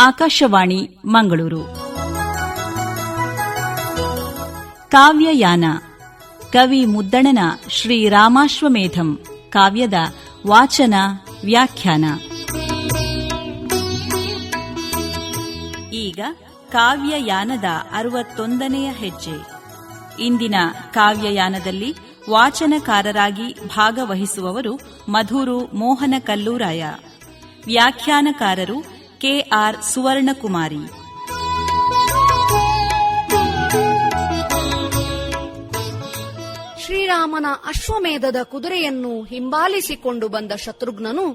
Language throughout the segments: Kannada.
ಆಕಾಶವಾಣಿ, ಮಂಗಳೂರು. ಕಾವ್ಯಯಾನ, ಕವಿ ಮುದ್ದಣನ ಶ್ರೀರಾಮಾಶ್ವಮೇಧಂ ಕಾವ್ಯದ ವಾಚನ, ವ್ಯಾಖ್ಯಾನ. ಈಗ ಕಾವ್ಯಯಾನದ ಅರವತ್ತೊಂದನೆಯ ಹೆಜ್ಜೆ. ಇಂದಿನ ಕಾವ್ಯಯಾನದಲ್ಲಿ ವಾಚನಕಾರರಾಗಿ ಭಾಗವಹಿಸುವವರು ಮಧುರು ಮೋಹನ ಕಲ್ಲೂರಾಯ ವ್ಯಾಖ್ಯಾನಕಾರರು ಕೆಆರ್ ಸುವರ್ಣಕುಮಾರಿ. ಶ್ರೀರಾಮನ ಅಶ್ವಮೇಧದ ಕುದುರೆಯನ್ನು ಹಿಂಬಾಲಿಸಿಕೊಂಡು ಬಂದ ಶತ್ರುಘ್ನನು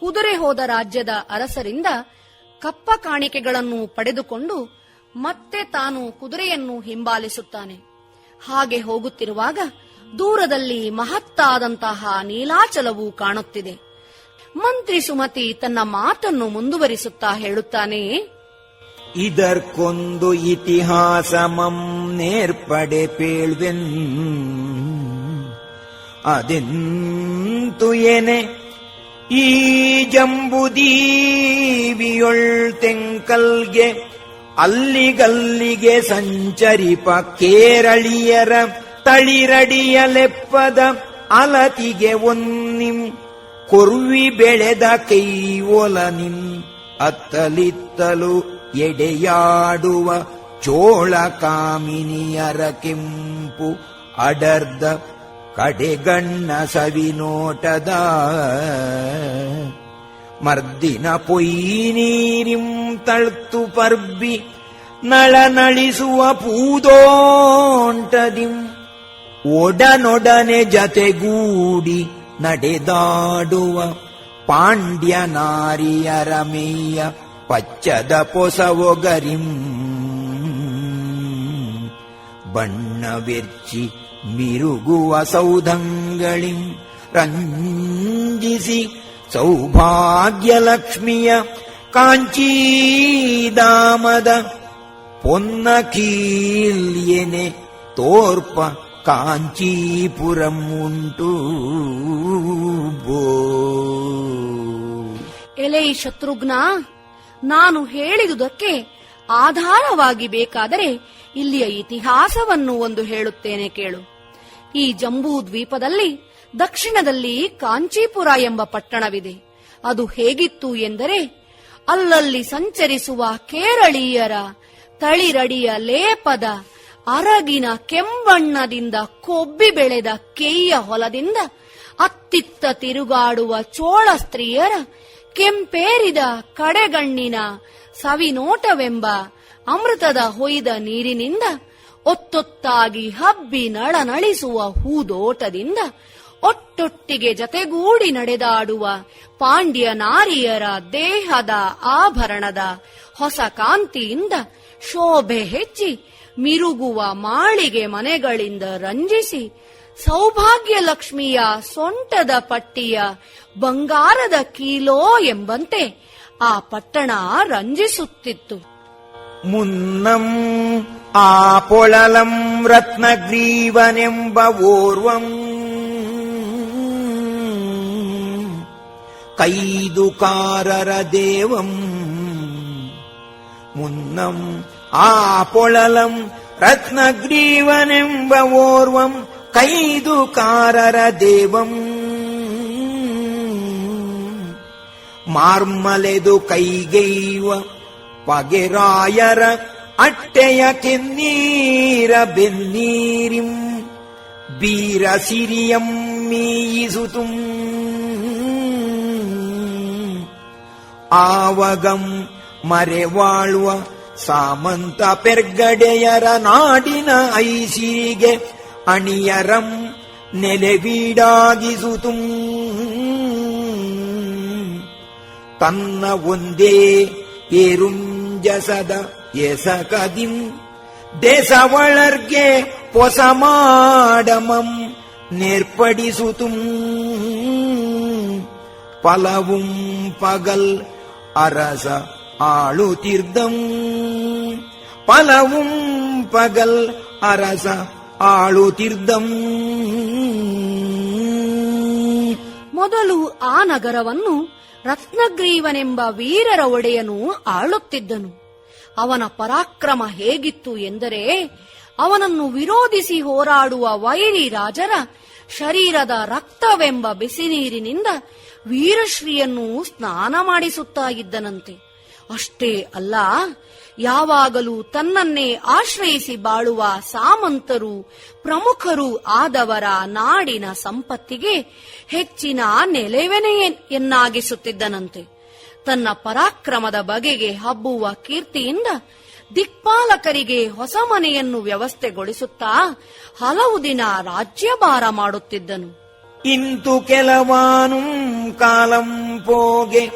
ಕುದುರೆ ಹೋದ ರಾಜ್ಯದ ಅರಸರಿಂದ ಕಪ್ಪ ಕಾಣಿಕೆಗಳನ್ನು ಪಡೆದುಕೊಂಡು ಮತ್ತೆ ತಾನು ಕುದುರೆಯನ್ನು ಹಿಂಬಾಲಿಸುತ್ತಾನೆ. ಹಾಗೆ ಹೋಗುತ್ತಿರುವಾಗ ದೂರದಲ್ಲಿ ಮಹತ್ತಾದಂತಹ ನೀಲಾಚಲವು ಕಾಣುತ್ತಿದೆ. ಮಂತ್ರಿ ಸುಮತಿ ತನ್ನ ಮಾತನ್ನು ಮುಂದುವರಿಸುತ್ತಾ ಹೇಳುತ್ತಾನೆ, ಇದರ್ಕೊಂದು ಇತಿಹಾಸಮಂ ನೇರ್ಪಡೆ ಪೇಳ್ವೆನ್. ಅದೆಂತು ಏನೆ? ಈ ಜಂಬುದೀವಿಯೊಳ್ ತೆಂಕಲ್ಗೆ, ಅಲ್ಲಿಗಲ್ಲಿಗೆ ಸಂಚರಿಪ ಕೇರಳಿಯರ ತಳಿರಡಿಯಲೆಪ್ಪದ ಅಲತಿಗೆ ಒನ್ನಿಂ ಕೊರ್ವಿ ಬೆಳೆದ ಕೈವೊಲನಿಂ ಅತ್ತಲಿತ್ತಲು ಎಡೆಯಾಡುವ ಚೋಳ ಕಾಮಿನಿಯರ ಕೆಂಪು ಅಡರ್ದ ಕಡೆಗಣ್ಣ ಸವಿನೋಟದ ಮರ್ದಿನ ಪೊಯ್ನೀರಿಂ ತಳ್ತು ಪರ್ಬಿ ನಳನಳಿಸುವ ಪೂದೋಂಟದಿಂ ಒಡನೊಡನೆ ಜತೆಗೂಡಿ ನಡೆದಾಡುವ ಪಾಂಡ್ಯ ನಾರಿಯರ ಮೇಯ ಪಚ್ಚದ ಪೊಸವೊಗರಿಂ ಬಣ್ಣವೆರ್ಚಿ ಮಿರುಗುವ ಸೌಧಂಗಳಿಂ. ರಂಜಿಸಿ ಸೌಭಾಗ್ಯಲಕ್ಷ್ಮಿಯ ಕಾಂಚೀದಾಮದ ಪೊನ್ನ ಕೀಲ್ಯನೆ ತೋರ್ಪ ಕಾಂಚೀಪುರಂ ಉಂಟು ಬೋ. ಎಲೈ ಶತ್ರುಘ್ನ, ನಾನು ಹೇಳಿದುದಕ್ಕೆ ಆಧಾರವಾಗಿ ಬೇಕಾದರೆ ಇಲ್ಲಿಯ ಇತಿಹಾಸವನ್ನು ಒಂದು ಹೇಳುತ್ತೇನೆ ಕೇಳು. ಈ ಜಂಬೂ ದ್ವೀಪದಲ್ಲಿ, ದಕ್ಷಿಣದಲ್ಲಿ ಕಾಂಚೀಪುರ ಎಂಬ ಪಟ್ಟಣವಿದೆ. ಅದು ಹೇಗಿತ್ತು ಎಂದರೆ, ಅಲ್ಲಲ್ಲಿ ಸಂಚರಿಸುವ ಕೇರಳೀಯರ ತಳಿರಡಿಯ ಲೇಪದ ಅರಗಿನ ಕೆಂಬಣ್ಣದಿಂದ ಕೊಬ್ಬಿ ಬೆಳೆದ ಕೆಯ್ಯ ಹೊಲದಿಂದ ಅತ್ತಿತ್ತ ತಿರುಗಾಡುವ ಚೋಳ ಸ್ತ್ರೀಯರ ಕೆಂಪೇರಿದ ಕಡೆಗಣ್ಣಿನ ಸವಿನೋಟವೆಂಬ ಅಮೃತದ ಹೊಯ್ದ ನೀರಿನಿಂದ ಒತ್ತೊತ್ತಾಗಿ ಹಬ್ಬಿ ನಳನಳಿಸುವ ಹೂದೋಟದಿಂದ ಒಟ್ಟೊಟ್ಟಿಗೆ ಜತೆಗೂಡಿ ನಡೆದಾಡುವ ಪಾಂಡ್ಯ ನಾರಿಯರ ದೇಹದ ಆಭರಣದ ಹೊಸ ಕಾಂತಿಯಿಂದ ಶೋಭೆ ಹೆಚ್ಚಿ ಮಿರುಗುವ ಮಾಳಿಗೆ ಮನೆಗಳಿಂದ ರಂಜಿಸಿ, ಸೌಭಾಗ್ಯ ಲಕ್ಷ್ಮಿಯ ಸೊಂಟದ ಪಟ್ಟಿಯ ಬಂಗಾರದ ಕೀಲೋ ಎಂಬಂತೆ ಆ ಪಟ್ಟಣ ರಂಜಿಸುತ್ತಿತ್ತು. ಮುನ್ನಂ ಆ ಪೊಳಲಂ ರತ್ನಗ್ರೀವನೆಂಬ ಓರ್ವಂ. ಕೈದುಕಾರರ ದೇವಂ. ಮುನ್ನಂ ಆ ಪೊಳಲಂ ರತ್ನಗ್ರೀವನೆಂಬ ಓರ್ವಂ ಕೈದುಕಾರರ ದೇವಂ. ಮಾರ್ಮಲೆದು ಕೈಗೈವ ಪಗೆರಾಯರ ಅಟ್ಟೆಯ ಕೆನ್ನೀರ ಬೆನ್ನೀರಿಂ ಬೀರ ಸಿರಿಯಂ ಮೀಯಿಸುತು. ಆವಗಂ ಮರೆವಾಳುವ ಸಾಮಂತ ಪೆರ್ಗಡೆಯರ ನಾಡಿನ ಐಸಿರಿಗೆ ಅಣಿಯರಂ ನೆಲೆವೀಡಾಗಿಸುತುಂ ತನ್ನ ಒಂದೇ ಏರುಂಜಸದ ಎಸಕದಿಂ ದೇಸವಳರ್ಗೆ பொசமாடமம் நேர்படிசுதும் பலவும் பகல் அரச ஆளுதிர்தம் பலவும் பகல் அரச ஆளுதிர்தம் ಮೊದಲು ಆ ನಗರವನ್ನು ರತ್ನಗ್ರೀವನೆಂಬ ವೀರರ ಒಡೆಯನು ಆಳುತ್ತಿದ್ದನು ಅವನ ಪರಾಕ್ರಮ ಹೇಗಿತ್ತು ಎಂದರೆ ಅವನನ್ನು ವಿರೋಧಿಸಿ ಹೋರಾಡುವ ವೈರಿ ರಾಜರ ಶರೀರದ ರಕ್ತವೆಂಬ ಬಿಸಿನೀರಿನಿಂದ ವೀರಶ್ರೀಯನ್ನು ಸ್ನಾನ ಮಾಡಿಸುತ್ತಾ ಇದ್ದನಂತೆ ಅಷ್ಟೇ ಅಲ್ಲ, ಯಾವಾಗಲೂ ತನ್ನನ್ನೇ ಆಶ್ರಯಿಸಿ ಬಾಳುವ ಸಾಮಂತರು, ಪ್ರಮುಖರು ಆದವರ ನಾಡಿನ ಸಂಪತ್ತಿಗೆ ಹೆಚ್ಚಿನ ನೆಲೆವೆನೆಯನ್ನಾಗಿಸುತ್ತಿದ್ದನಂತೆ ತನ್ನ ಪರಾಕ್ರಮದ ಬಗೆಗೆ ಹಬ್ಬುವ ಕೀರ್ತಿಯಿಂದ ದಿಕ್ಪಾಲಕರಿಗೆ ಹೊಸ ಮನೆಯನ್ನು ವ್ಯವಸ್ಥೆಗೊಳಿಸುತ್ತಾ ಹಲವು ದಿನ ರಾಜ್ಯಭಾರ ಮಾಡುತ್ತಿದ್ದನು. ಇಂತು ಕೆಲವಾನು ಕಾಲಂ போகே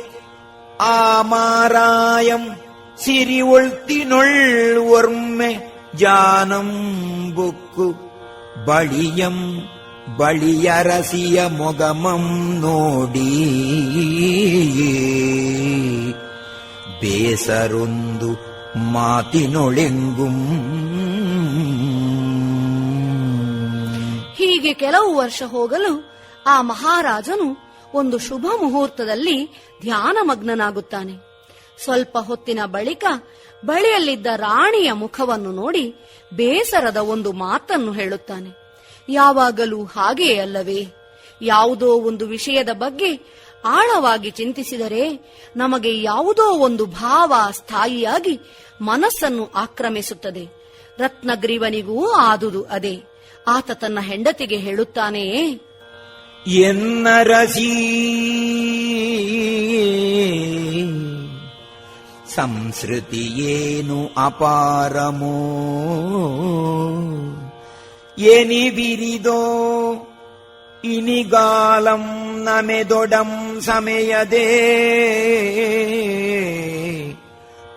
ಆಮಾರಾಯಂ ಸಿರಿ ಒಳ್ತಿ ನೊಳ್ಳುವರ್ಮೆ ಜಾನಂ ಬುಕ್ಕು ಬಳಿಯಂ ಬಳಿಯರಸಿಯ ಮೊಗಮಂ ನೋಡಿ ಬೇಸರೊಂದು ಮಾತಿನೊಳೆಂಗು ಹೀಗೆ ಕೆಲವು ವರ್ಷ ಹೋಗಲು ಆ ಮಹಾರಾಜನು ಒಂದು ಶುಭ ಮುಹೂರ್ತದಲ್ಲಿ ಧ್ಯಾನಮಗ್ನನಾಗುತ್ತಾನೆ. ಸ್ವಲ್ಪ ಹೊತ್ತಿನ ಬಳಿಕ ಬಳಿಯಲ್ಲಿದ್ದ ರಾಣಿಯ ಮುಖವನ್ನು ನೋಡಿ ಬೇಸರದ ಒಂದು ಮಾತನ್ನು ಹೇಳುತ್ತಾನೆ. ಯಾವಾಗಲೂ ಹಾಗೆಯೇ ಅಲ್ಲವೇ? ಯಾವುದೋ ಒಂದು ವಿಷಯದ ಬಗ್ಗೆ ಆಳವಾಗಿ ಚಿಂತಿಸಿದರೆ ನಮಗೆ ಯಾವುದೋ ಒಂದು ಭಾವ ಸ್ಥಾಯಿಯಾಗಿ ಮನಸ್ಸನ್ನು ಆಕ್ರಮಿಸುತ್ತದೆ. ರತ್ನಗ್ರೀವನಿಗೂ ಆದುದು ಅದೇ. ಆತ ತನ್ನ ಹೆಂಡತಿಗೆ ಹೇಳುತ್ತಾನೆಯೇ? എന്നരസീ സംസൃതിയേനു അപാരമോ എനി വിരിതോ ഇനി കാലം നമെതൊടം സമയതേ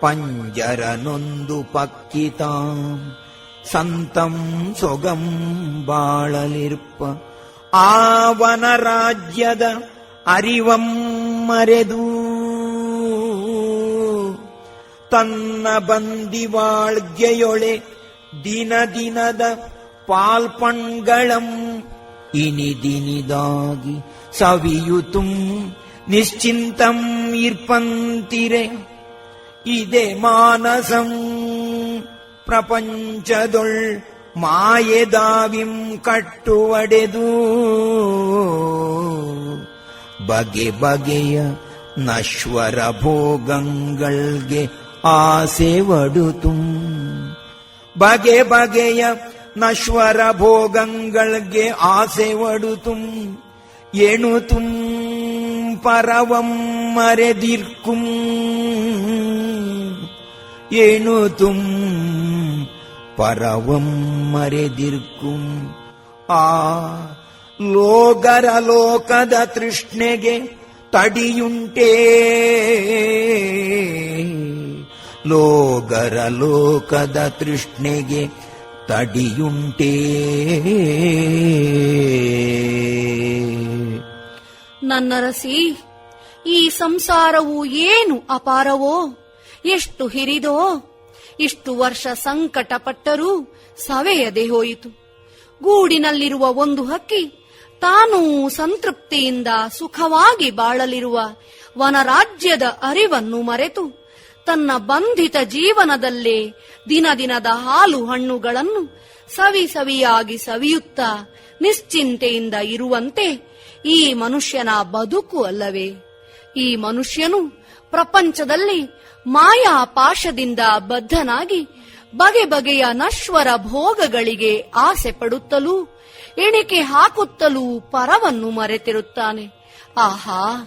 പഞ്ചരനൊന്തു പക്കിതാം സന്തം സ്വകം ബാളലിർപ്പ ಆವನ ರಾಜ್ಯದ ಅರಿವಂ ಮರೆದು ತನ್ನ ಬಂದಿವಾಳ್ಗೆಯೊಳೆ ದಿನ ದಿನದ ಪಾಲ್ಪಣ್ಗಳಂ ಇನಿದಿನಿದಾಗಿ ಸವಿಯುತುಂ ನಿಶ್ಚಿಂತಂ ಇರ್ಪಂತಿರೆ. ಇದೆ ಮಾನಸಂ ಪ್ರಪಂಚದೊಳ್ ಮಾಯೆದಾವಿಂ ಕಟ್ಟುವಡೆದು ಬಗೆ ಬಗೆಯ ನಶ್ವರ ಭೋಗಂಗಳ್ಗೆ ಆಸೆ ಒಡುತು. ಬಗೆ ಬಗೆಯ ನಶ್ವರ ಭೋಗಂಗಳ್ಗೆ ಆಸೆ ಒಡುತು. ಎಣುತು ಪರವಂ ಮರೆದಿರ್ಕುಂ. ಎಣುತುಂ ಪರವಂ ಮರೆದಿರ್ಕುಂ ಆ ಲೋಗರ ಲೋಕದ ತೃಷ್ಣೆಗೆ ತಡಿಯುಂಟೇ ಲೋಗರ ಲೋಕದ ತೃಷ್ಣೆಗೆ ತಡಿಯುಂಟೇ ನನ್ನ ರಸಿ ಈ ಸಂಸಾರವು ಏನು ಅಪಾರವೋ? ಎಷ್ಟು ಹಿರಿದೋ? ಇಷ್ಟು ವರ್ಷ ಸಂಕಟ ಪಟ್ಟರೂ ಸವೆಯದೆ ಹೋಯಿತು. ಗೂಡಿನಲ್ಲಿರುವ ಒಂದು ಹಕ್ಕಿ ತಾನು ಸಂತೃಪ್ತಿಯಿಂದ ಸುಖವಾಗಿ ಬಾಳಲಿರುವ ವನರಾಜ್ಯದ ಅರಿವನ್ನು ಮರೆತು ತನ್ನ ಬಂಧಿತ ಜೀವನದಲ್ಲೇ ದಿನ ದಿನದ ಹಾಲು ಹಣ್ಣುಗಳನ್ನು ಸವಿ ಸವಿಯಾಗಿ ಸವಿಯುತ್ತಾ ನಿಶ್ಚಿಂತೆಯಿಂದ ಇರುವಂತೆ ಈ ಮನುಷ್ಯನ ಬದುಕು ಅಲ್ಲವೇ. ಈ ಮನುಷ್ಯನು ಪ್ರಪಂಚದಲ್ಲಿ ಮಾಯಾ ಪಾಶದಿಂದ ಬದ್ಧನಾಗಿ ಬಗೆ ಬಗೆಯ ನಶ್ವರ ಭೋಗಗಳಿಗೆ ಆಸೆ ಪಡುತ್ತಲೂ, ಎಣಿಕೆ ಹಾಕುತ್ತಲೂ ಪರವನ್ನು ಮರೆತಿರುತ್ತಾನೆ. ಆಹಾ,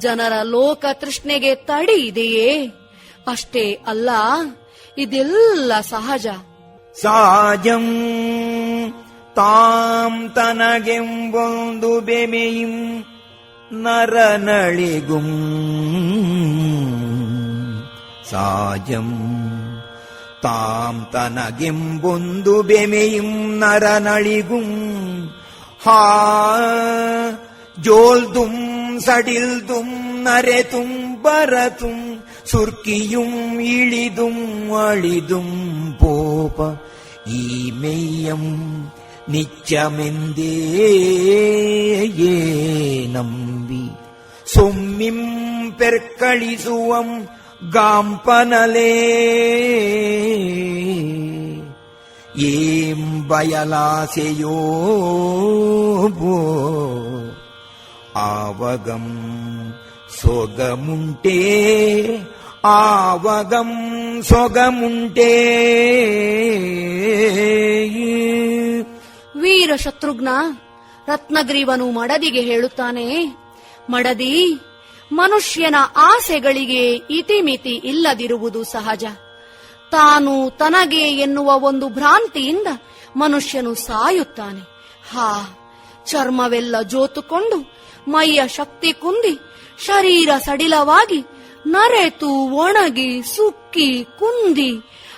ಜನರ ಲೋಕ ತೃಷ್ಣೆಗೆ ತಡಿ ಇದೆಯೇ? ಅಷ್ಟೇ ಅಲ್ಲ, ಇದೆಲ್ಲ ಸಹಜ. ಸಾಜಂ ತಾಂ ತನಗೆಂಬೊಂದು ಬೆಮೆಯಿಂ நரநழிகும் சாயம். தாம் தனகிம்பொந்து பெமையும் நரநழிகும் ஹா ஜோல்தும் சடில்தும் நரேதும் பரதும் சுர்க்கியும் இழிதும் அழிதும் போப ஈமெய்யம் நிச்சமெந்தேனம் ಸೊಮ್ಮಿಂ ಪೆರ್ಕಳಿಸುವಂ ಗಾಂಪನಲೇ. ಏಂ ಬಯಲಾಸೆಯೋ ಆವಗಂ ಸೊಗಮುಂಟೇ. ಆವಗಂ ಸೊಗಮುಂಟೇ. ವೀರ ಶತ್ರುಘ್ನ ರತ್ನಗ್ರೀವನು ಮಡದಿಗೆ ಹೇಳುತ್ತಾನೆ. ಮಡದಿ, ಮನುಷ್ಯನ ಆಸೆಗಳಿಗೆ ಇತಿಮಿತಿ ಇಲ್ಲದಿರುವುದು ಸಹಜ. ತಾನು ತನಗೆ ಎನ್ನುವ ಒಂದು ಭ್ರಾಂತಿಯಿಂದ ಮನುಷ್ಯನು ಸಾಯುತ್ತಾನೆ. ಹಾ, ಚರ್ಮವೆಲ್ಲ ಜೋತುಕೊಂಡು ಮೈಯ ಶಕ್ತಿ ಕುಂದಿ ಶರೀರ ಸಡಿಲವಾಗಿ ನರೆತು ಒಣಗಿ ಸುಕ್ಕಿ ಕುಂದಿ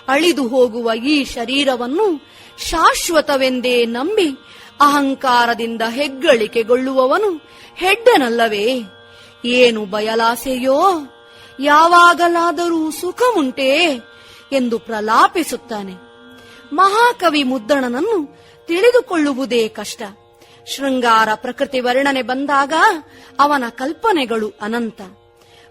ಅಳಿದು ಹೋಗುವ ಈ ಶರೀರವನ್ನು ಶಾಶ್ವತವೆಂದೇ ನಂಬಿ ಅಹಂಕಾರದಿಂದ ಹೆಗ್ಗಳಿಕೆಗೊಳ್ಳುವವನು ಹೆಡ್ಡನಲ್ಲವೇ? ಏನು ಬಯಲಾಸೆಯೋ? ಯಾವಾಗಲಾದರೂ ಸುಖವುಂಟೇ? ಎಂದು ಪ್ರಲಾಪಿಸುತ್ತಾನೆ. ಮಹಾಕವಿ ಮುದ್ದಣನನ್ನು ತಿಳಿದುಕೊಳ್ಳುವುದೇ ಕಷ್ಟ. ಶೃಂಗಾರ ಪ್ರಕೃತಿ ವರ್ಣನೆ ಬಂದಾಗ ಅವನ ಕಲ್ಪನೆಗಳು ಅನಂತ.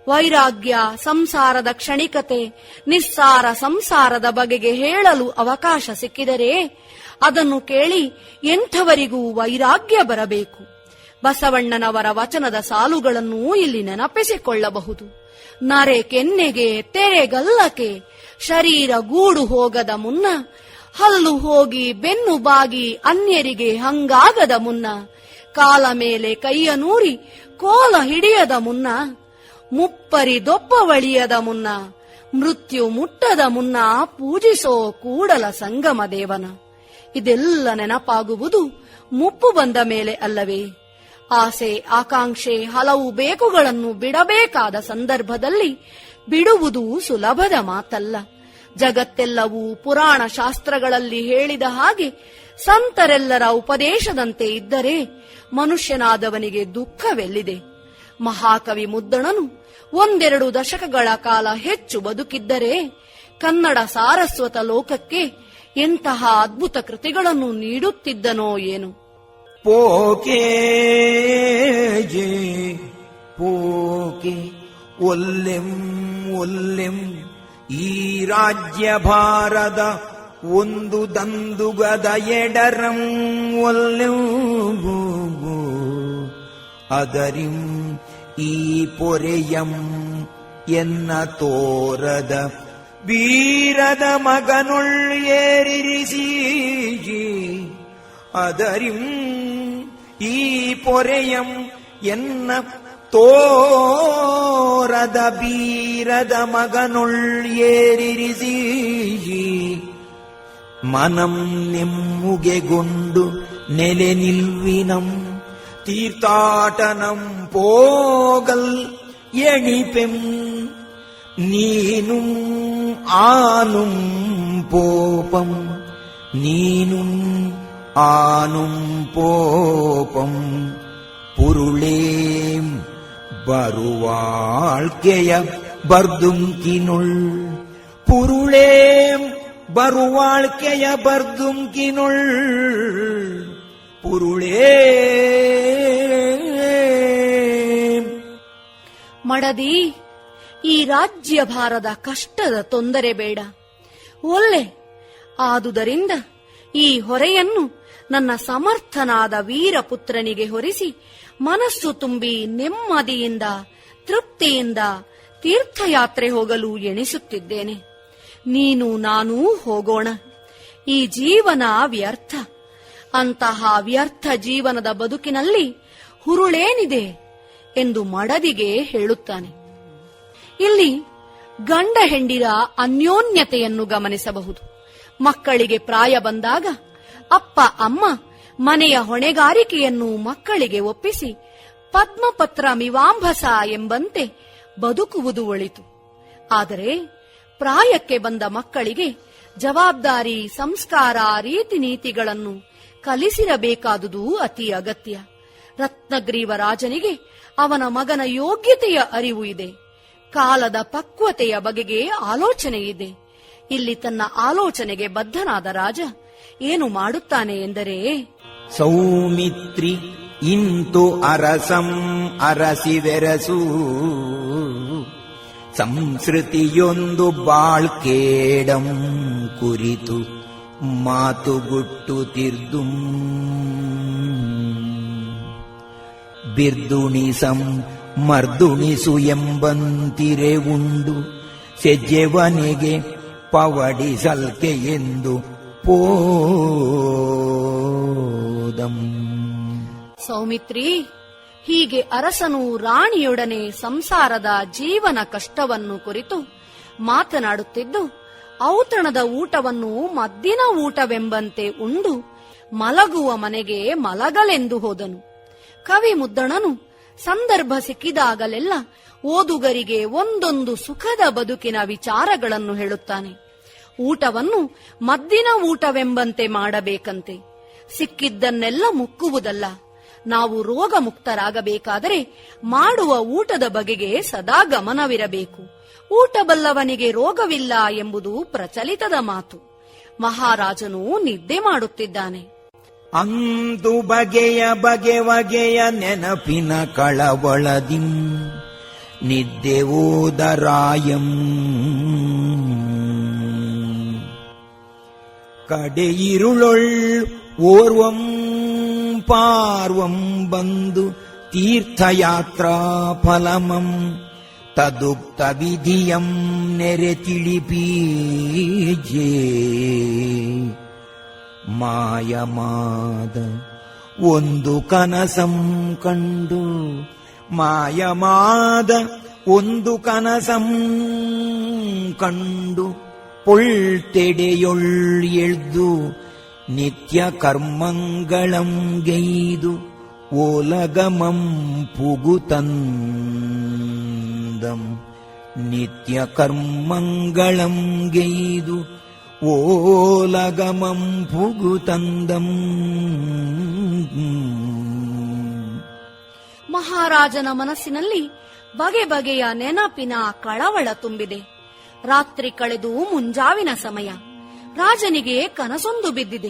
ವೈರಾಗ್ಯ, ಸಂಸಾರದ ಕ್ಷಣಿಕತೆ, ನಿಸ್ಸಾರ ಸಂಸಾರದ ಬಗೆಗೆ ಹೇಳಲು ಅವಕಾಶ ಸಿಕ್ಕಿದರೆ ಅದನ್ನು ಕೇಳಿ ಎಂಥವರಿಗೂ ವೈರಾಗ್ಯ ಬರಬೇಕು. ಬಸವಣ್ಣನವರ ವಚನದ ಸಾಲುಗಳನ್ನು ಇಲ್ಲಿ ನೆನಪಿಸಿಕೊಳ್ಳಬಹುದು. ನರೆ ಕೆನ್ನೆಗೆ ತೆರೆಗಲ್ಲಕೆ ಶರೀರ ಗೂಡು ಹೋಗದ ಮುನ್ನ, ಹಲ್ಲು ಹೋಗಿ ಬೆನ್ನು ಬಾಗಿ ಅನ್ಯರಿಗೆ ಹಂಗಾಗದ ಮುನ್ನ, ಕಾಲ ಮೇಲೆ ಕೈಯ ನೂರಿ ಕೋಲ ಹಿಡಿಯದ ಮುನ್ನ, ಮುಪ್ಪರಿ ದೊಪ್ಪವಳಿಯದ ಮುನ್ನ, ಮೃತ್ಯು ಮುಟ್ಟದ ಮುನ್ನ ಪೂಜಿಸೋ ಕೂಡಲ ಸಂಗಮ ದೇವನ. ಇದೆಲ್ಲ ನೆನಪಾಗುವುದು ಮುಪ್ಪು ಬಂದ ಮೇಲೆ ಅಲ್ಲವೇ? ಆಸೆ, ಆಕಾಂಕ್ಷೆ, ಹಲವು ಬೇಕುಗಳನ್ನು ಬಿಡಬೇಕಾದ ಸಂದರ್ಭದಲ್ಲಿ ಬಿಡುವುದು ಸುಲಭದ ಮಾತಲ್ಲ. ಜಗತ್ತೆಲ್ಲವೂ ಪುರಾಣ ಶಾಸ್ತ್ರಗಳಲ್ಲಿ ಹೇಳಿದ ಹಾಗೆ ಸಂತರೆಲ್ಲರ ಉಪದೇಶದಂತೆ ಇದ್ದರೆ ಮನುಷ್ಯನಾದವನಿಗೆ ದುಃಖವೆಲ್ಲಿದೆ? ಮಹಾಕವಿ ಮುದ್ದಣನು ಒಂದೆರಡು ದಶಕಗಳ ಕಾಲ ಹೆಚ್ಚು ಬದುಕಿದ್ದರೆ ಕನ್ನಡ ಸಾರಸ್ವತ ಲೋಕಕ್ಕೆ ಎಂತಹ ಅದ್ಭುತ ಕೃತಿಗಳನ್ನು ನೀಡುತ್ತಿದ್ದನೋ ಏನು? ಪೋಕೆ ಜೆ, ಪೋಕೆ, ಒಲ್ಲೆಂ ಒಲ್ಲೆಂ, ಈ ರಾಜ್ಯ ಭಾರದ ಒಂದು ದಂದುಗದ ಎಡರಂ ಒಲ್ಲೆಂ ಅದರಿಂ ಈ ಪೊರೆಯಂ ಎನ್ನ ತೋರದ ಬೀರದ ಮಗನುಳ್ ಏರಿರಿಸಿ ಅದರಿಂ ಈ ಪೊರೆಯಂ ಎನ್ನ ತೋರದ ಬೀರದ ಮಗನುಳ್ ಏರಿರಿಸಿ ಮನಂ ನೆಮ್ಮುಗೆಗೊಂಡು ನೆಲೆ ನಿಲ್ವಿನಂ ತೀರ್ಥಾಟನಂ ಪೋಗಲ್ ಎಣಿಪೆಂ நீனும் ஆனும் போபம் நீனும் ஆனும் போபம். பொருளேம் வருவாழ்க்கைய பர்தும் கினுள். பொருளேம் வருவாழ்க்கைய பர்தும் கினுள். பொருளே மடதி ಈ ರಾಜ್ಯ ಭಾರದ ಕಷ್ಟದ ತೊಂದರೆ ಬೇಡ. ಒಲ್ಲೆ ಆದುದರಿಂದ ಈ ಹೊರೆಯನ್ನು ನನ್ನ ಸಮರ್ಥನಾದ ವೀರಪುತ್ರನಿಗೆ ಹೊರಿಸಿ ಮನಸ್ಸು ತುಂಬಿ ನೆಮ್ಮದಿಯಿಂದ, ತೃಪ್ತಿಯಿಂದ ತೀರ್ಥಯಾತ್ರೆ ಹೋಗಲು ಎಣಿಸುತ್ತಿದ್ದೇನೆ. ನೀನು ನಾನೂ ಹೋಗೋಣ. ಈ ಜೀವನ ವ್ಯರ್ಥ. ಅಂತಹ ವ್ಯರ್ಥ ಜೀವನದ ಬದುಕಿನಲ್ಲಿ ಹುರುಳೇನಿದೆ ಎಂದು ಮಡದಿಗೆ ಹೇಳುತ್ತಾನೆ. ಇಲ್ಲಿ ಗಂಡ ಹೆಂಡಿರ ಅನ್ಯೋನ್ಯತೆಯನ್ನು ಗಮನಿಸಬಹುದು. ಮಕ್ಕಳಿಗೆ ಪ್ರಾಯ ಬಂದಾಗ ಅಪ್ಪ, ಅಮ್ಮ ಮನೆಯ ಹೊಣೆಗಾರಿಕೆಯನ್ನು ಮಕ್ಕಳಿಗೆ ಒಪ್ಪಿಸಿ ಪದ್ಮಪತ್ರ ಮಿವಾಂಭಸ ಎಂಬಂತೆ ಬದುಕುವುದು ಒಳಿತು. ಆದರೆ ಪ್ರಾಯಕ್ಕೆ ಬಂದ ಮಕ್ಕಳಿಗೆ ಜವಾಬ್ದಾರಿ, ಸಂಸ್ಕಾರ ರೀತಿ ನೀತಿಗಳನ್ನು ಕಲಿಸಿರಬೇಕಾದುದು ಅತಿ ಅಗತ್ಯ. ರತ್ನಗ್ರೀವ ರಾಜನಿಗೆ ಅವನ ಮಗನ ಯೋಗ್ಯತೆಯ ಅರಿವು ಇದೆ. ಕಾಲದ ಪಕ್ವತೆಯ ಬಗೆಗೆ ಆಲೋಚನೆ ಇದೆ. ಇಲ್ಲಿ ತನ್ನ ಆಲೋಚನೆಗೆ ಬದ್ಧನಾದ ರಾಜ ಏನು ಮಾಡುತ್ತಾನೆ ಎಂದರೆ, ಸೌಮಿತ್ರಿ ಇಂತು ಅರಸಂ ಅರಸಿವೆರಸು. ಸಂಸ್ಕೃತಿಯೊಂದು ಬಾಳ್ಕೇಡಂ ಕುರಿತು ಮಾತುಗುಟ್ಟುತ್ತಿರ್ದುಂ ಬಿರ್ದುಣಿಸಂ ಮರ್ದುಣಿಸು ಎಂಬಂತಿರೆ ಉಂಡು. ಸೆಜ್ಜೆವನಿಗೆ ಪವಡಿಸಲ್ಕೆ ಎಂದು ಪೋದಂ. ಸೌಮಿತ್ರಿ, ಹೀಗೆ ಅರಸನು ರಾಣಿಯೊಡನೆ ಸಂಸಾರದ ಜೀವನ ಕಷ್ಟವನ್ನು ಕುರಿತು ಮಾತನಾಡುತ್ತಿದ್ದು, ಔತಣದ ಊಟವನ್ನು ಮದ್ದಿನ ಊಟವೆಂಬಂತೆ ಉಂಡು ಮಲಗುವ ಮನೆಗೆ ಮಲಗಲೆಂದು ಹೋದನು. ಕವಿ ಮುದ್ದಣನು ಸಂದರ್ಭ ಸಿಕ್ಕಿದಾಗಲೆಲ್ಲ ಓದುಗರಿಗೆ ಒಂದೊಂದು ಸುಖದ ಬದುಕಿನ ವಿಚಾರಗಳನ್ನು ಹೇಳುತ್ತಾನೆ. ಊಟವನ್ನು ಮದ್ದಿನ ಊಟವೆಂಬಂತೆ ಮಾಡಬೇಕಂತೆ. ಸಿಕ್ಕಿದ್ದನ್ನೆಲ್ಲ ಮುಕ್ಕುವುದಲ್ಲ. ನಾವು ರೋಗ ಮುಕ್ತರಾಗಬೇಕಾದರೆ ಮಾಡುವ ಊಟದ ಬಗೆಗೆ ಸದಾ ಗಮನವಿರಬೇಕು. ಊಟ ಬಲ್ಲವನಿಗೆ ರೋಗವಿಲ್ಲ ಎಂಬುದು ಪ್ರಚಲಿತದ ಮಾತು. ಮಹಾರಾಜನು ನಿದ್ದೆ ಮಾಡುತ್ತಿದ್ದಾನೆ. ಅಂದು ಬಗೆಯ ಬಗೆ ಬಗೆಯ ನೆನಪಿನ ಕಳವಳದಿಂ ನಿದ್ದೆ ಓದರಾಯಂ. ಕಡೆಯಿರುಳೊಳ್ ಓರ್ವಂ ಪಾರ್ವಂ ಬಂದು ತೀರ್ಥಯಾತ್ರಾ ಫಲಮಂ ತದುಕ್ತ ವಿಧಿಯಂ ನೆರೆ ತಿಳಿಪೀಜೇ ಮಾಯಮಾದ ಒಂದು ಕನಸಂ ಕಂಡು ಮಾಯಮಾದ ಒಂದು ಕನಸಂ ಕಂಡು ಪೊಳ್ತೆಡೆಯೊಳ್ ಎಳ್ದು ನಿತ್ಯ ಕರ್ಮಂಗಳಂ ಗೈದು ಓಲಗಮಂ ಪುಗುತಂದಂ ನಿತ್ಯ ಕರ್ಮಂಗಳಂ ಗೈದು ಓಲಗಮಂ ಪುಗುತಂದಂ ಮಹಾರಾಜನ ಮನಸ್ಸಿನಲ್ಲಿ ಬಗೆ ಬಗೆಯ ನೆನಪಿನ ಕಳವಳ ತುಂಬಿದೆ. ರಾತ್ರಿ ಕಳೆದು ಮುಂಜಾವಿನ ಸಮಯ. ರಾಜನಿಗೆ ಕನಸೊಂದು ಬಿದ್ದಿದೆ.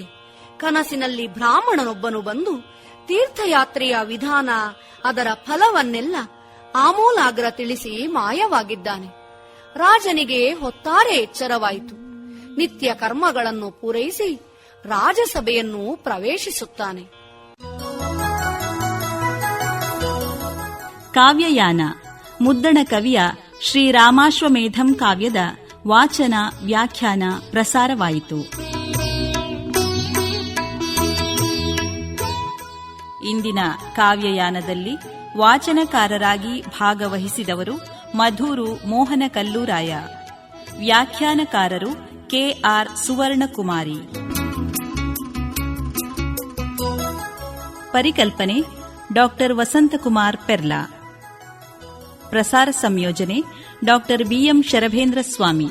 ಕನಸಿನಲ್ಲಿ ಬ್ರಾಹ್ಮಣನೊಬ್ಬನು ಬಂದು ತೀರ್ಥಯಾತ್ರೆಯ ವಿಧಾನ ಅದರ ಫಲವನ್ನೆಲ್ಲ ಆಮೂಲಾಗ್ರ ತಿಳಿಸಿ ಮಾಯವಾಗಿದ್ದಾನೆ. ರಾಜನಿಗೆ ಹೊತ್ತಾರೆ ಎಚ್ಚರವಾಯಿತು. ನಿತ್ಯ ಕರ್ಮಗಳನ್ನು ಪೂರೈಸಿ ರಾಜಸಭೆಯನ್ನು ಪ್ರವೇಶಿಸುತ್ತಾನೆ. ಕಾವ್ಯಯಾನ. ಮುದ್ದಣ ಕವಿಯ ಶ್ರೀರಾಮಾಶ್ವಮೇಧಂ ಕಾವ್ಯದ ವಾಚನ, ವ್ಯಾಖ್ಯಾನ, ಪ್ರಸಾರವಾಯಿತು. ಇಂದಿನ ಕಾವ್ಯಯಾನದಲ್ಲಿ ವಾಚನಕಾರರಾಗಿ ಭಾಗವಹಿಸಿದವರು ಮಧೂರು ಮೋಹನ ಕಲ್ಲೂರಾಯ ವ್ಯಾಖ್ಯಾನಕಾರರು ಕೆಆರ್ ಸುವರ್ಣಕುಮಾರಿ ಪರಿಕಲ್ಪನೆ ಡಾಕ್ಟರ್ ವಸಂತಕುಮಾರ್ ಪೆರ್ಲಾ ಪ್ರಸಾರ ಸಂಯೋಜನೆ ಡಾಕ್ಟರ್ ಬಿಎಂ ಶರಭೇಂದ್ರ ಸ್ವಾಮಿ